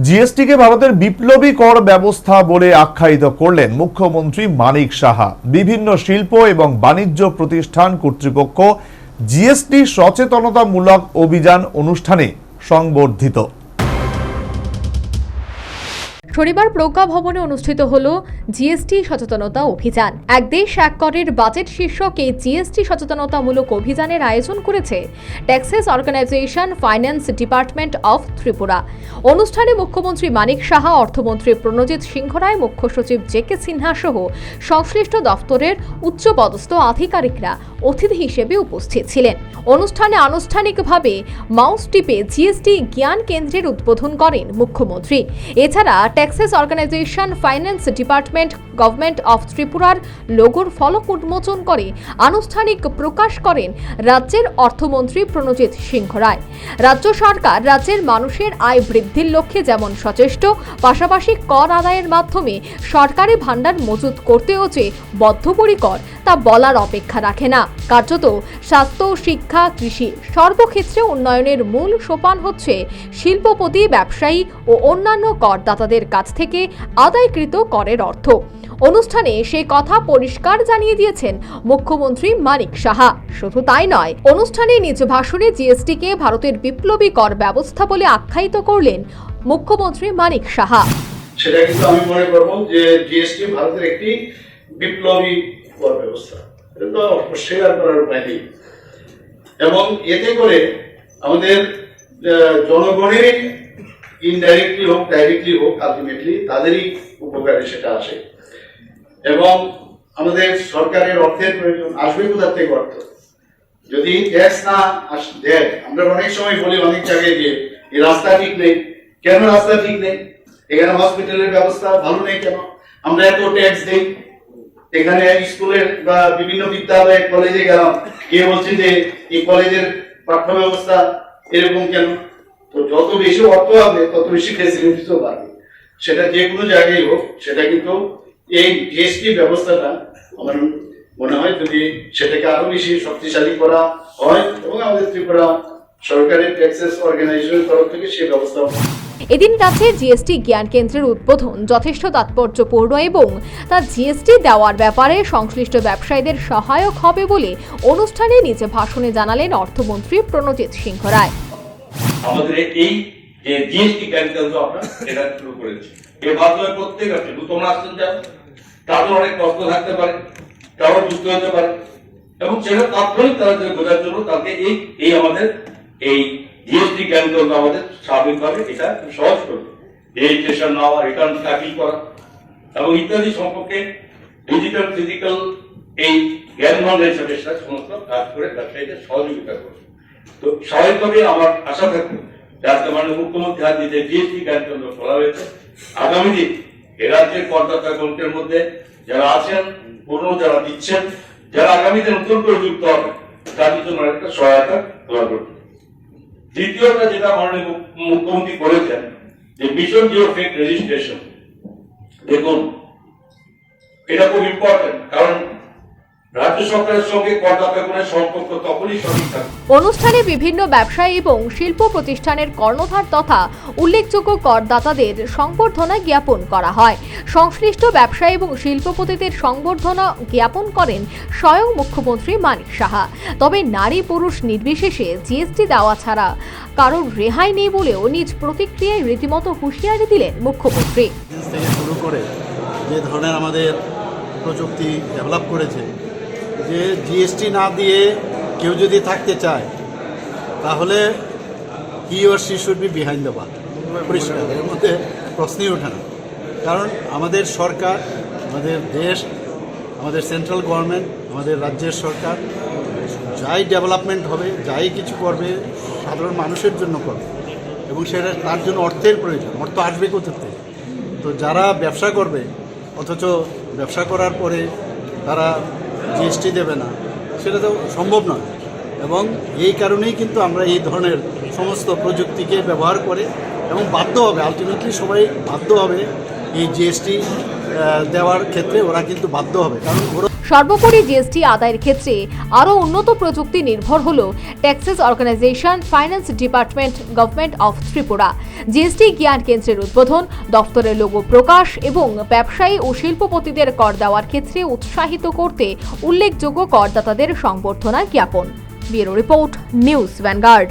জিএসটিকে ভারতের বিপ্লবী কর ব্যবস্থা বলে আখ্যায়িত করলেন মুখ্যমন্ত্রী মানিক সাহা। বিভিন্ন শিল্প এবং বাণিজ্য প্রতিষ্ঠান কর্তৃপক্ষ জিএসটি সচেতনতামূলক অভিযান অনুষ্ঠানে সংবর্ধিত। শনিবার প্রজ্ঞা ভবনে অনুষ্ঠিত হল জিএসটি সচেতনতা অভিযান। এক দেশ এক করের বাজেট শীর্ষক এই জিএসটি সচেতনতামূলক অভিযানের আয়োজন করেছে taxes organisation finance department of Tripura. অনুষ্ঠানে মুখ্যমন্ত্রী মানিক সাহা, অর্থমন্ত্রী প্রণজিৎ সিংহ রায় মুখ্য সচিব জে কে সিনহা সহ সংশ্লিষ্ট দফতরের উচ্চপদস্থ আধিকারিকরা অতিথি হিসেবে উপস্থিত ছিলেন। অনুষ্ঠানে আনুষ্ঠানিকভাবে মাউস টিপে জিএসটি জ্ঞান কেন্দ্রের উদ্বোধন করেন মুখ্যমন্ত্রী। এছাড়া taxes organisation finance department, government of ত্রিপুরার লোগোর ফলক উন্মোচন করে আনুষ্ঠানিক প্রকাশ করেন রাজ্যের অর্থমন্ত্রী প্রণজিৎ সিংহ রায়। রাজ্য সরকার রাজ্যের মানুষের আয় বৃদ্ধির লক্ষ্যে যেমন সচেষ্ট, পাশাপাশি কর আদায়ের মাধ্যমে সরকারি ভাণ্ডার মজুত করতেও যে বদ্ধপরিকর, তা বলার অপেক্ষা রাখে না। কার্যত স্বাস্থ্য, শিক্ষা, কৃষি সর্বক্ষেত্রে উন্নয়নের মূল সোপান হচ্ছে শিল্পপতি, ব্যবসায়ী ও অন্যান্য করদাতাদের কাছ থেকে আদায়কৃত করের অর্থ। অনুষ্ঠানে সে কথা পরিষ্কার জানিয়ে দিয়েছেন মুখ্যমন্ত্রী মানিক সাহা। শুধু তাই নয় অনুষ্ঠানে নিজ ভাষণে জিএসটিকে ভারতের বিপ্লবী কর ব্যবস্থা বলে আখ্যায়িত করলেন মুখ্যমন্ত্রী মানিক সাহা। সেটা কিন্তু আমি মনে করব যে জিএসটি ভারতের একটি বিপ্লবী কর ব্যবস্থা। এটা তো অস্বীকার করার উপায় নেই। এবং এতে করে আমাদের আহ, জনগণেরই ইনডাইরেক্টলি হোক ডাইরেক্টলি হোক আলটিমেটলি তাদেরই উপকারে সেটা আসে। এবং আমাদের সরকারের অর্থের প্রয়োজন আসবে কোথা থেকে অর্থ? যদি ট্যাক্স না আস- দেয়, আমরা অনেক সময় বলি অনেক জায়গায় যে এই রাস্তা ঠিক নেই। কেন রাস্তা ঠিক নেই? এখানে হসপিটালের ব্যবস্থা ভালো নেই কেন? আমরা এত ট্যাক্স দেই। এখানে স্কুলের বা বিভিন্ন বিদ্যালয়ে কলেজে গেলাম, গিয়ে বলছে যে এই কলেজের পাঠ্য ব্যবস্থা এরকম কেন? তো যত বেশি অর্থ হবে, তত বেশি ফেসিলিটিসও বাড়বে। সেটা যে কোনো জায়গায় হোক, সেটা কিন্তু এই জিএসটি ব্যবস্থাটা আমার মনে হয় যদি সেটাকে আরও বেশি শক্তিশালী করা হয় এবং আমাদের ত্রিপুরা সরকারি ট্যাক্সেস অর্গানাইজেশনের তরফ থেকে সেই ব্যবস্থা এদিন কাছে জিএসটি জ্ঞান কেন্দ্রের উদ্বোধন যথেষ্ট তাৎপর্যপূর্ণ এবং তা জিএসটি দেওয়ার ব্যাপারে সংশ্লিষ্ট ব্যবসায়ীদের সহায়ক হবে বলে অনুষ্ঠানে নিজে ভাষণে জানালেন অর্থমন্ত্রী প্রণজিৎ সিংহ রায়। আমাদের এই যে জিএসটি ক্যান্সেল আমরা এটা শুরু করেছি। এর মাধ্যমে প্রত্যেক আছে নতুন আসছেন যান তাদের অনেক কষ্ট থাকতে পারে কারও যুক্ত হতে পারে। এবং সেটা তাৎক্ষণিক তারা যদি বোঝার জন্য তাকে এই এই আমাদের, এই জিএসটি ক্যান্সেল আমাদের স্বাভাবিকভাবে এটা সহজ করবে। রেজিস্ট্রেশন নেওয়া, রিটার্ন দাখিল করা, এবং ইত্যাদি সম্পর্কে ডিজিটাল, ফিজিক্যাল, এই জ্ঞানমান হিসাবে সেটা সমস্ত কাজ করে ব্যবসায়ীদের সহযোগিতা করবে। তো স্বাভাবিকভাবে আমার আশা থাকবে রাজ্য মাননীয় মুখ্যমন্ত্রী হাত দিতে জিএসটি কেন্দ্র খোলা হয়েছে। আগামী দিন এ রাজ্যের করদাতা গণের মধ্যে যারা আছেন পুরনো যারা দিচ্ছেন, যারা আগামীতে নতুন করে যুক্ত হবে তাদের জন্য একটা সহায়তা দেওয়া করবে দ্বিতীয়টা যেটা মাননীয় মুখ্যমন্ত্রী করেছেন, যে মিশন জিরো ফেক রেজিস্ট্রেশন দেখুন, এটা খুব ইম্পর্টেন্ট কারণ সরকারের সঙ্গে করদাতা গণের সম্পর্ক তখনই সঠিক থাকবে অনুষ্ঠানে বিভিন্ন ব্যবসায়ী এবং শিল্প প্রতিষ্ঠানের কর্ণধার তথা উল্লেখযোগ্য করদাতাদের সংবর্ধনা জ্ঞাপন করা হয়। সংশ্লিষ্ট ব্যবসায়ী এবং শিল্পপতিদের সংবর্ধনা জ্ঞাপন করেন স্বয়ং মুখ্যমন্ত্রী মানিক সাহা। তবে নারী পুরুষ নির্বিশেষে জিএসটি দেওয়া ছাড়া কারোর রেহাই নেই বলেও নিজ প্রতিক্রিয়ায় রীতিমতো হুঁশিয়ারি দিলেন মুখ্যমন্ত্রী। থেকে শুরু করে যে ধরনের আমাদের প্রযুক্তি ডেভেলপ করেছে যে জিএসটি না দিয়ে কেউ যদি থাকতে চায়, তাহলে he or she should be behind the bar পরিষ্কার, এর মধ্যে প্রশ্নই ওঠে না। কারণ আমাদের সরকার, আমাদের দেশ, আমাদের সেন্ট্রাল গভর্নমেন্ট আমাদের রাজ্যের সরকার, যাই ডেভেলপমেন্ট হবে, যাই কিছু করবে, সাধারণ মানুষের জন্য করবে। এবং সেটা তার জন্য অর্থের প্রয়োজন, অর্থ আসবে কোথা থেকে? তো যারা ব্যবসা করবে, অথচ ব্যবসা করার পরে তারা জিএসটি দেবে না, সেটা তো সম্ভব নয়। এবং এই কারণেই কিন্তু আমরা এই ধরনের সমস্ত প্রযুক্তিকে ব্যবহার করে এবং বাধ্য হবে আলটিমেটলি সবাই বাধ্য হবে এই জিএসটি দেওয়ার ক্ষেত্রে ওরা কিন্তু বাধ্য হবে। কারণ ওরা সর্বোপরি জিএসটি আদায়ের ক্ষেত্রে আরও উন্নত প্রযুক্তি নির্ভর হল taxes organisation finance department government of Tripura GST জ্ঞান কেন্দ্রের উদ্বোধন দপ্তরের লোগো প্রকাশ এবং ব্যবসায়ী ও শিল্পপতিদের কর দেওয়ার ক্ষেত্রে উৎসাহিত করতে উল্লেখযোগ্য করদাতাদের সংবর্ধনা জ্ঞাপন। Bureau report, news Vanguard.